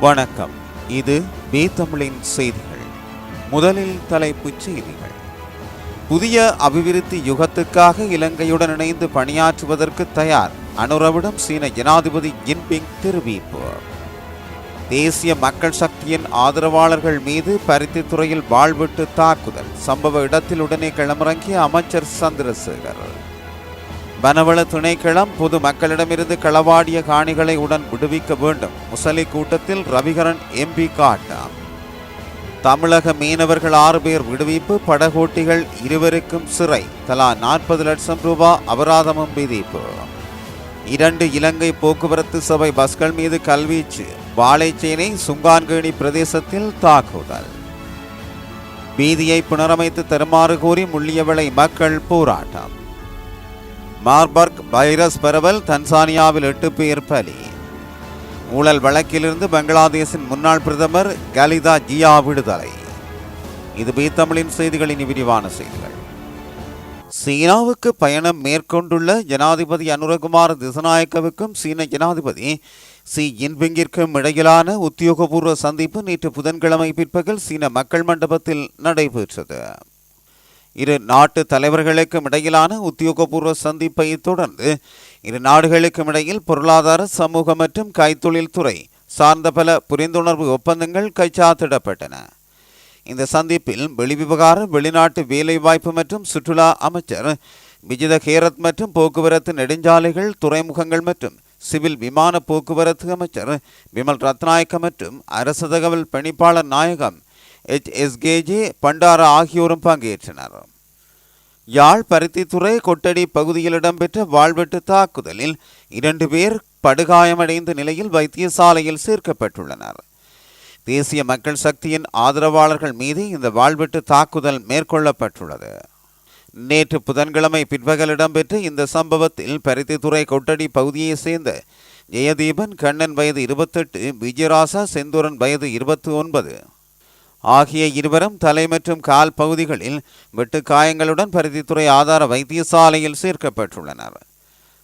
வணக்கம். இது பி தமிழின் செய்திகள். முதலில் தலைப்புச் செய்திகள். புதிய அபிவிருத்தி யுகத்துக்காக இலங்கையுடன் இணைந்து பணியாற்றுவதற்கு தயார் அனுரவிடம் சீன ஜனாதிபதி ஜின்பிங் தெரிவிப்பு. தேசிய மக்கள் சக்தியின் ஆதரவாளர்கள் மீது பருத்தித்துறையில் வாழ்விட்டு தாக்குதல். சம்பவ இடத்தில் உடனே களமிறங்கிய அமைச்சர் சந்திரசேகர். வனவள துணைக்களம் பொது மக்களிடமிருந்து களவாடிய காணிகளை உடன் விடுவிக்க வேண்டும். முசலி கூட்டத்தில் ரவிகரன் எம்பி காட்டாம் தமிழக மீனவர்கள் ஆறு பேர் விடுவிப்பு படகோட்டிகள் இருவருக்கும் சிறை தலா நாற்பது லட்சம் ரூபாய் அபராதமும் விதிப்பு. இரண்டு இலங்கை போக்குவரத்து சபை பஸ்கள் மீது கல்வீச்சு வாழைச்சேனை சுங்கான்கேணி பிரதேசத்தில் தாக்குதல். வீதியை புனரமைத்து தருமாறு கோரி முள்ளியவளை மக்கள் போராட்டம். மார்பர்க் வைரஸ் பரவல் தன்சானியாவில் எட்டு பேர் பலி. ஊழல் வழக்கிலிருந்து பங்களாதேஷின் முன்னாள் பிரதமர் கலிதா ஜியா விடுதலை. இது பி தமிழின் செய்திகளின் விரிவான செய்திகள். சீனாவுக்கு பயணம் மேற்கொண்டுள்ள ஜனாதிபதி அனுரகுமார் திசநாயக்கவுக்கும் சீன ஜனாதிபதி சி ஜின்பிங்கிற்கும் இடையிலான உத்தியோகபூர்வ சந்திப்பு நேற்று புதன்கிழமை பிற்பகல் சீன மக்கள் மண்டபத்தில் நடைபெற்றது. இரு நாட்டு தலைவர்களுக்கும் இடையிலான உத்தியோகபூர்வ சந்திப்பை தொடர்ந்து இரு நாடுகளுக்கும் இடையில் பொருளாதார சமூக மற்றும் கைத்தொழில் துறை சார்ந்த பல புரிந்துணர்வு ஒப்பந்தங்கள் கைச்சாத்திடப்பட்டன. இந்த சந்திப்பில் வெளிவிவகார வெளிநாட்டு வேலைவாய்ப்பு மற்றும் சுற்றுலா அமைச்சர் விஜித ஹேரத் மற்றும் போக்குவரத்து நெடுஞ்சாலைகள் துறைமுகங்கள் மற்றும் சிவில் விமான போக்குவரத்து அமைச்சர் விமல் ரத்நாயக்க மற்றும் அரசு தகவல் பணிப்பாளர் நாயகம் எச் எஸ் கேஜே ஆகியோரும் பங்கேற்றனர். யாழ் பருத்தித்துறை கொட்டடி பகுதியில் இடம்பெற்ற வாழ்வெட்டு தாக்குதலில் இரண்டு பேர் படுகாயமடைந்த நிலையில் வைத்தியசாலையில் சேர்க்கப்பட்டுள்ளனர். தேசிய மக்கள் சக்தியின் ஆதரவாளர்கள் மீது இந்த வாழ்வெட்டு தாக்குதல் மேற்கொள்ளப்பட்டுள்ளது. நேற்று புதன்கிழமை பிற்பகல் இடம்பெற்ற இந்த சம்பவத்தில் பருத்தித்துறை கொட்டடி பகுதியைச் சேர்ந்த ஜெயதீபன் கண்ணன் வயது இருபத்தெட்டு விஜயராசா செந்தூரன் வயது இருபத்தி ஒன்பது ஆகிய இருவரும் தலை மற்றும் கால் பகுதிகளில் வெட்டு காயங்களுடன் பருத்தித்துறை ஆதார வைத்தியசாலையில் சேர்க்கப்பட்டுள்ளனர்.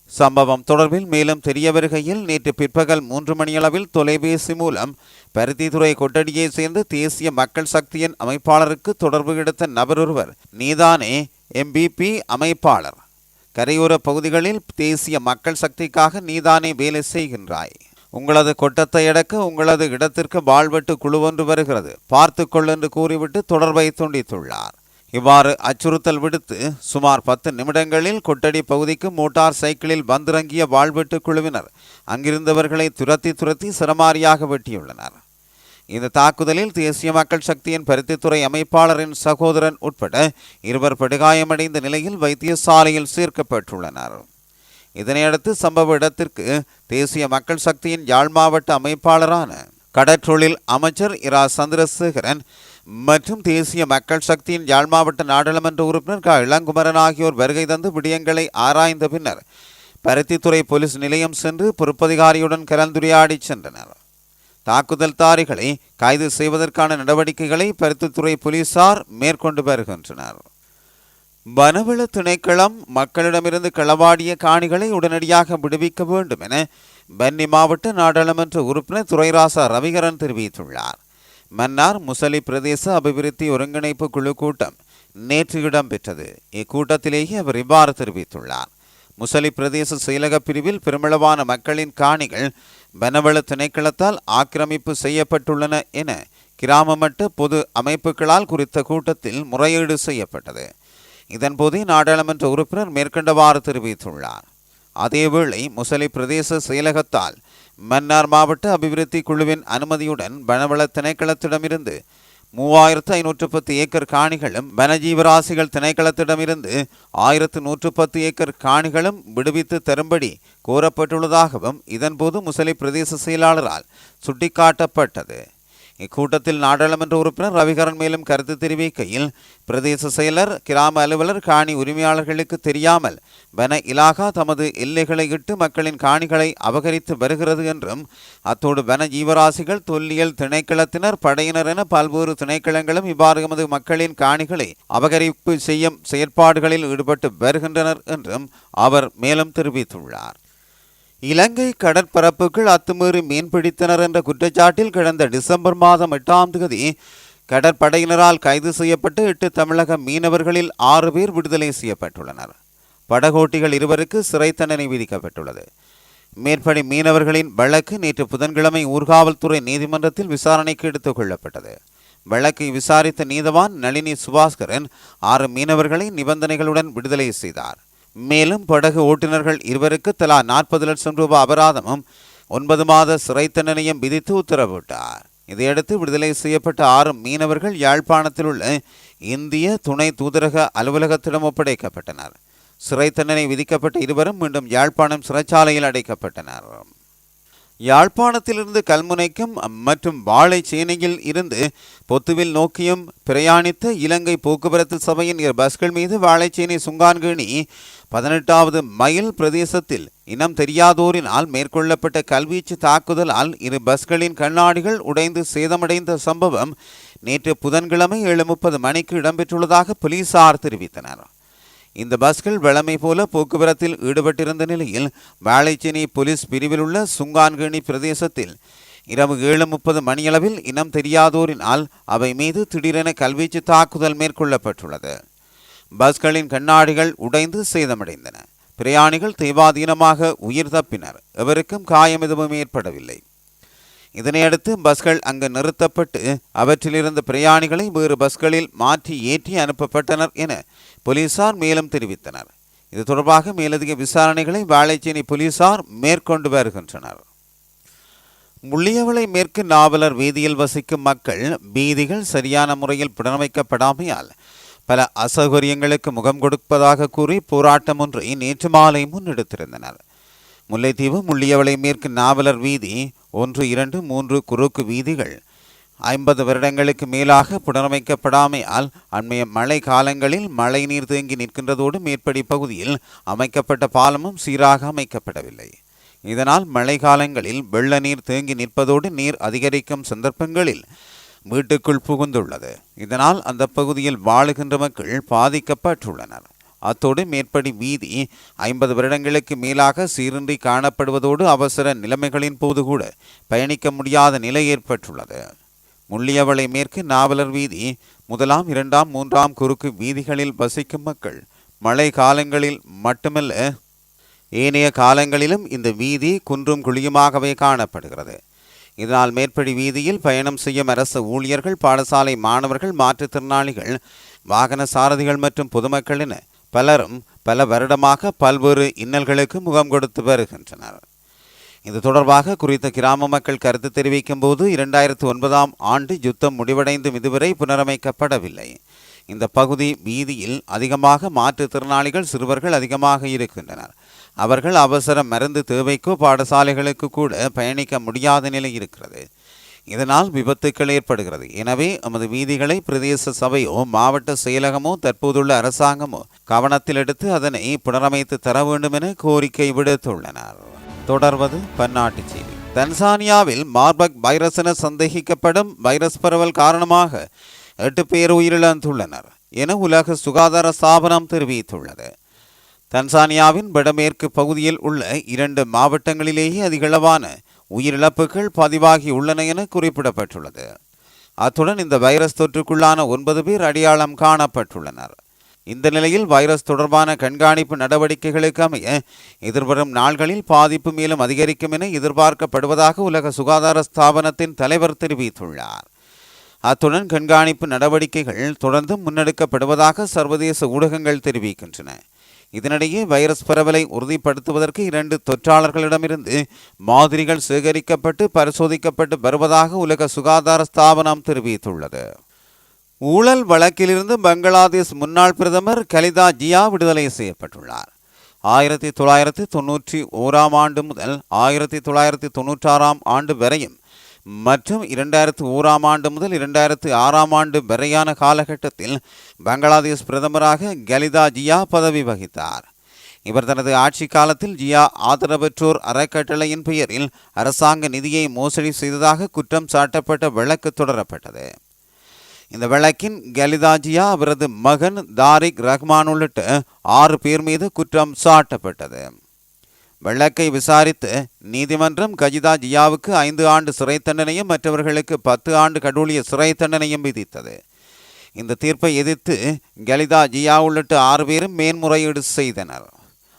சம்பவம் தொடர்பில் மேலும் தெரிய வருகையில் நேற்று பிற்பகல் மூன்று மணியளவில் தொலைபேசி மூலம் பருத்தித்துறை கொட்டடியைச் சேர்ந்த தேசிய மக்கள் சக்தியின் அமைப்பாளருக்கு தொடர்பு எடுத்த நபரொருவர் நீதானே எம்பிபி அமைப்பாளர். கரையோர பகுதிகளில் தேசிய மக்கள் சக்திக்காக நீதானே வேலை செய்கின்றாய். உங்களது கொட்டத்தை அடக்க உங்களது இடத்திற்கு பால்வெட்டு குழு ஒன்று வருகிறது. பார்த்துக்கொள் என்று கூறிவிட்டு தொடர்பை துண்டித்துள்ளார். இவ்வாறு அச்சுறுத்தல் விடுத்து சுமார் பத்து நிமிடங்களில் கொட்டடி பகுதிக்கு மோட்டார் சைக்கிளில் வந்திறங்கிய வாழ்வெட்டு குழுவினர் அங்கிருந்தவர்களை துரத்தி துரத்தி சிரமாரியாக வெட்டியுள்ளனர். இந்த தாக்குதலில் தேசிய மக்கள் சக்தியின் பருத்தித்துறை அமைப்பாளரின் சகோதரன் உட்பட இருவர் படுகாயமடைந்த நிலையில் வைத்தியசாலையில் சேர்க்கப்பட்டுள்ளனர். இதனையடுத்து சம்பவ இடத்திற்கு தேசிய மக்கள் சக்தியின் யாழ் மாவட்ட அமைப்பாளரான கடற்றொழில் அமைச்சர் இரா. சந்திரசேகரன் மற்றும் தேசிய மக்கள் சக்தியின் யாழ் மாவட்ட நாடாளுமன்ற உறுப்பினர் க. இளங்குமரன் ஆகியோர் வருகை தந்து விடயங்களை ஆராய்ந்த பின்னர் பருத்தித்துறை போலீஸ் நிலையம் சென்று பொறுப்பதிகாரியுடன் கலந்துரையாடி சென்றனர். தாக்குதல்தாரிகளை கைது செய்வதற்கான நடவடிக்கைகளை பருத்தித்துறை போலீசார் மேற்கொண்டு வருகின்றனர். வனவள திணைக்களம் மக்களிடமிருந்து களவாடிய காணிகளை உடனடியாக விடுவிக்க வேண்டும் என பன்னி மாவட்ட நாடாளுமன்ற உறுப்பினர் துரைராசா ரவிகரன் தெரிவித்துள்ளார். மன்னார் முசலி பிரதேச அபிவிருத்தி ஒருங்கிணைப்பு குழு கூட்டம் நேற்று இடம்பெற்றது. இக்கூட்டத்திலேயே அவர் இவ்வாறு தெரிவித்துள்ளார். முசலி பிரதேச செயலக பிரிவில் பெருமளவான மக்களின் காணிகள் வனவள திணைக்களத்தால் ஆக்கிரமிப்பு செய்யப்பட்டுள்ளன என கிராம மட்ட பொது அமைப்புகளால் குறித்த கூட்டத்தில் முறையீடு செய்யப்பட்டது. இதன்போது நாடாளுமன்ற உறுப்பினர் மேற்கண்டவாறு தெரிவித்துள்ளார். அதேவேளை முசலி பிரதேச செயலகத்தால் மன்னார் மாவட்ட அபிவிருத்தி குழுவின் அனுமதியுடன் வனவள திணைக்களத்திடமிருந்து மூவாயிரத்து ஐநூற்று பத்து ஏக்கர் காணிகளும் வனஜீவராசிகள் திணைக்களத்திடமிருந்து ஆயிரத்து நூற்று பத்து ஏக்கர் காணிகளும் விடுவித்து தரும்படி கோரப்பட்டுள்ளதாகவும் இதன்போது முசலி பிரதேச செயலாளரால் சுட்டிக்காட்டப்பட்டது. இக்கூட்டத்தில் நாடாளுமன்ற உறுப்பினர் ரவிகரன் மேலும் கருத்து தெரிவிக்கையில் பிரதேச செயலர் கிராம அலுவலர் காணி உரிமையாளர்களுக்கு தெரியாமல் வன இலாகா தமது எல்லைகளை இட்டு மக்களின் காணிகளை அபகரித்து வருகிறது என்றும் அத்தோடு வன ஜீவராசிகள் தொல்லியல் திணைக்களத்தினர் படையினர் என பல்வேறு திணைக்களங்களும் இவ்வாறு எமது மக்களின் காணிகளை அபகரிப்பு செய்யும் செயற்பாடுகளில் ஈடுபட்டு வருகின்றனர் என்றும் அவர் மேலும் தெரிவித்துள்ளார். இலங்கை கடற்பரப்புக்குள் அத்துமீறி மீன்பிடித்தனர் என்ற குற்றச்சாட்டில் கடந்த டிசம்பர் மாதம் எட்டாம் தேதி கடற்படையினரால் கைது செய்யப்பட்டு எட்டு தமிழக மீனவர்களில் ஆறு பேர் விடுதலை செய்யப்பட்டுள்ளனர். படகோட்டிகள் இருவருக்கு சிறை தண்டனை விதிக்கப்பட்டுள்ளது. மேற்படி மீனவர்களின் வழக்கு நேற்று புதன்கிழமை ஊர்காவல்துறை நீதிமன்றத்தில் விசாரணைக்கு எடுத்துக் கொள்ளப்பட்டது. வழக்கை விசாரித்த நீதவான் நளினி சுபாஸ்கரன் ஆறு மீனவர்களை நிபந்தனைகளுடன் விடுதலை செய்தார். மேலும் படகு ஓட்டுநர்கள் இருவருக்கு தலா நாற்பது லட்சம் ரூபாய் அபராதமும் ஒன்பது மாத சிறை தண்டனையும் விதித்து உத்தரவிட்டார். இதையடுத்து விடுதலை செய்யப்பட்ட ஆறு மீனவர்கள் யாழ்ப்பாணத்தில் உள்ள இந்திய துணை தூதரக அலுவலகத்திடம் ஒப்படைக்கப்பட்டனர். சிறை தண்டனை விதிக்கப்பட்ட இருவரும் மீண்டும் யாழ்ப்பாணம் சிறைச்சாலையில் அடைக்கப்பட்டனர். யாழ்ப்பாணத்திலிருந்து கல்முனைக்கும் மற்றும் வாழைச்சேனையில் இருந்து பொத்துவில் நோக்கியும் பிரயாணித்த இலங்கை போக்குவரத்து சபையின் இரு பஸ்கள் மீது வாழைச்சேனை சுங்கான்கிணி பதினெட்டாவது மைல் பிரதேசத்தில் இனம் தெரியாதோரினால் மேற்கொள்ளப்பட்ட கல்வீச்சு தாக்குதலால் இரு பஸ்களின் கண்ணாடிகள் உடைந்து சேதமடைந்த சம்பவம் நேற்று புதன்கிழமை ஏழு முப்பது மணிக்கு இடம்பெற்றுள்ளதாக போலீசார் தெரிவித்தனர். இந்த பஸ்கள் வழமை போல போக்குவரத்தில் ஈடுபட்டிருந்த நிலையில் வாழைச்சேனை போலீஸ் பிரிவில் உள்ள சுங்கான்கேணி பிரதேசத்தில் இரவு ஏழு முப்பது மணியளவில் இனம் தெரியாதோரினால் அவை மீது திடீரென கல்வீச்சு தாக்குதல் மேற்கொள்ளப்பட்டுள்ளது. பஸ்களின் கண்ணாடிகள் உடைந்து சேதமடைந்தன. பிரயாணிகள் தெய்வாதீனமாக உயிர் தப்பினர். எவருக்கும் காயம் எதுவும் ஏற்படவில்லை. இதனையடுத்து பஸ்கள் அங்கு நிறுத்தப்பட்டு அவற்றிலிருந்து பிரயாணிகளை வேறு பஸ்களில் மாற்றி ஏற்றி அனுப்பப்பட்டனர் என போலீசார் மேலும் தெரிவித்தனர். இது தொடர்பாக மேலதிக விசாரணைகளை வாழைச்சேனை போலீசார் மேற்கொண்டு வருகின்றனர். முள்ளியவளை மேற்கு நாவலர் வீதியில் வசிக்கும் மக்கள் வீதிகள் சரியான முறையில் புனரமைக்கப்படாமையால் பல அசௌகரியங்களுக்கு முகம் கொடுப்பதாக கூறி போராட்டம் ஒன்றை நேற்று மாலை முன்னெடுத்திருந்தனர். முல்லைத்தீவு முள்ளியவளை மேற்கு நாவலர் வீதி ஒன்று இரண்டு மூன்று குறுக்கு வீதிகள். ஐம்பது வருடங்களுக்கு மேலாக புனரமைக்கப்படாமையால் அண்மைய மழை காலங்களில் மழை நீர் தேங்கி நிற்கின்றதோடு மேற்படி பகுதியில் அமைக்கப்பட்ட பாலமும் சீராக அமைக்கப்படவில்லை. இதனால் மழை காலங்களில் வெள்ள நீர் தேங்கி நிற்பதோடு நீர் அதிகரிக்கும் சந்தர்ப்பங்களில் வீட்டுக்குள் புகுந்துள்ளது. இதனால் அந்த பகுதியில் வாழுகின்ற மக்கள் பாதிக்கப்பட்டுள்ளனர். அத்தோடு மேற்படி வீதி ஐம்பது வருடங்களுக்கு மேலாக சீரின்றி காணப்படுவதோடு அவசர நிலைமைகளின் போது கூட பயணிக்க முடியாத நிலை ஏற்பட்டுள்ளது. முள்ளியவளை மேற்கு நாவலர் வீதி முதலாம் இரண்டாம் மூன்றாம் குறுக்கு வீதிகளில் வசிக்கும் மக்கள் மழை காலங்களில் மட்டுமல்ல ஏனைய காலங்களிலும் இந்த வீதி குன்றும் குழியுமாகவே காணப்படுகிறது. இதனால் மேற்படி வீதியில் பயணம் செய்யும் அரசு ஊழியர்கள் பாடசாலை மாணவர்கள் மாற்றுத்திறனாளிகள் வாகன சாரதிகள் மற்றும் பொதுமக்கள் என பலரும் பல வருடமாக பல்வேறு இன்னல்களுக்கு முகம் கொடுத்து வருகின்றனர். இது தொடர்பாக குறித்த கிராம மக்கள் கருத்து தெரிவிக்கும் போது இரண்டாயிரத்து ஒன்பதாம் ஆண்டு யுத்தம் முடிவடைந்தும் இதுவரை புனரமைக்கப்படவில்லை. இந்த பகுதி வீதியில் அதிகமாக மாற்றுத்திறனாளிகள் சிறுவர்கள் அதிகமாக இருக்கின்றனர். அவர்கள் அவசர மருந்து தேவைக்கோ பாடசாலைகளுக்கு கூட பயணிக்க முடியாத நிலை இருக்கிறது. இதனால் விபத்துக்கள் ஏற்படுகிறது. எனவே எமது வீதிகளை பிரதேச சபையோ மாவட்ட செயலகமோ தற்போதுள்ள அரசாங்கமோ கவனத்தில் எடுத்து அதனை புனரமைத்து தர வேண்டும் என கோரிக்கை விடுத்துள்ளனர். தொடர்வது பன்னாட்டு செய்தி. தன்சானியாவில் மார்பக் வைரஸ் என சந்தேகிக்கப்படும் வைரஸ் பரவல் காரணமாக எட்டு பேர் உயிரிழந்துள்ளனர் என உலக சுகாதார ஸ்தாபனம் தெரிவித்துள்ளது. தன்சானியாவின் வடமேற்கு பகுதியில் உள்ள இரண்டு மாவட்டங்களிலேயே அதிகளவான உயிரிழப்புகள் பதிவாகி உள்ளன என குறிப்பிடப்பட்டுள்ளது. அத்துடன் இந்த வைரஸ் தொற்றுக்குள்ளான ஒன்பது பேர் அடையாளம் காணப்பட்டுள்ளனர். இந்த நிலையில் வைரஸ் தொடர்பான கண்காணிப்பு நடவடிக்கைகளுக்கு அமைய எதிர்வரும் நாள்களில் பாதிப்பு மேலும் அதிகரிக்கும் என எதிர்பார்க்கப்படுவதாக உலக சுகாதார ஸ்தாபனத்தின் தலைவர் தெரிவித்துள்ளார். அத்துடன் கண்காணிப்பு நடவடிக்கைகள் தொடர்ந்து முன்னெடுக்கப்படுவதாக சர்வதேச ஊடகங்கள் தெரிவிக்கின்றன. இதனிடையே வைரஸ் பரவலை உறுதிப்படுத்துவதற்கு இரண்டு தொற்றாளர்களிடமிருந்து மாதிரிகள் சேகரிக்கப்பட்டு பரிசோதிக்கப்பட்டு வருவதாக உலக சுகாதார ஸ்தாபனம் தெரிவித்துள்ளது. ஊழல் வழக்கிலிருந்து பங்களாதேஷ் முன்னாள் பிரதமர் கலிதா ஜியா விடுதலை செய்யப்பட்டுள்ளார். ஆயிரத்தி தொள்ளாயிரத்தி தொன்னூற்றி ஓராம் ஆண்டு முதல் ஆயிரத்தி தொள்ளாயிரத்தி தொன்னூற்றாறாம் ஆண்டு வரையும் மற்றும் இரண்டாயிரத்து ஓராம் ஆண்டு முதல் இரண்டாயிரத்து ஆறாம் ஆண்டு வரையான காலகட்டத்தில் பங்களாதேஷ் பிரதமராக கலிதா ஜியா பதவி வகித்தார். இவர் தனது ஆட்சி காலத்தில் ஜியா ஆதரவற்றோர் அறக்கட்டளையின் பெயரில் அரசாங்க நிதியை மோசடி செய்ததாக குற்றம் சாட்டப்பட்ட வழக்கு தொடரப்பட்டது. இந்த வழக்கின் கலிதாஜியா அவரது மகன் தாரிக் ரஹ்மான் உள்ளிட்ட ஆறு பேர் மீது குற்றம் சாட்டப்பட்டது. வழக்கை விசாரித்து நீதிமன்றம் கஜிதா ஜியாவுக்கு ஐந்து ஆண்டு சிறை தண்டனையும் மற்றவர்களுக்கு பத்து ஆண்டு கடூழிய சிறை தண்டனையும் விதித்தது. இந்த தீர்ப்பை எதிர்த்து கலிதா ஜியா உள்ளிட்ட ஆறு பேரும் மேன்முறையீடு செய்தனர்.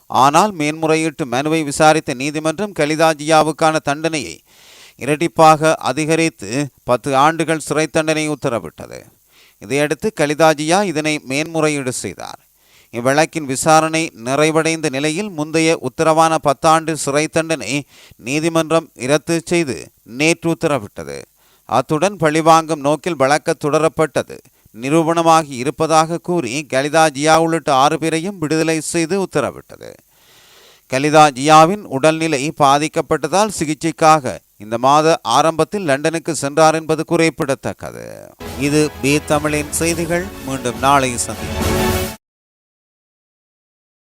ஆனால் மேன்முறையீட்டு மனுவை விசாரித்த நீதிமன்றம் கலிதா ஜியாவுக்கான தண்டனையை இரட்டிப்பாக அதிகரித்து பத்து ஆண்டுகள் சிறை தண்டனை உத்தரவிட்டது. இதையடுத்து கலிதாஜியா இதனை மேன்முறையீடு செய்தார். இவ்வழக்கின் விசாரணை நிறைவடைந்த நிலையில் முந்தைய உத்தரவான பத்தாண்டு சிறை தண்டனை நீதிமன்றம் இரத்து செய்து நேற்று உத்தரவிட்டது. அத்துடன் பழிவாங்கும் நோக்கில் வழக்கு தொடரப்பட்டது. நிரூபணமாகி இருப்பதாக கூறி கலிதா ஜியா உள்ளிட்ட ஆறு பேரையும் விடுதலை செய்து உத்தரவிட்டது. கலிதா ஜியாவின் உடல்நிலை பாதிக்கப்பட்டதால் சிகிச்சைக்காக இந்த மாத ஆரம்பத்தில் லண்டனுக்கு சென்றார் என்பது குறிப்பிடத்தக்கது. இது பி தமிழின் செய்திகள். மீண்டும் நாளை சந்திக்கும்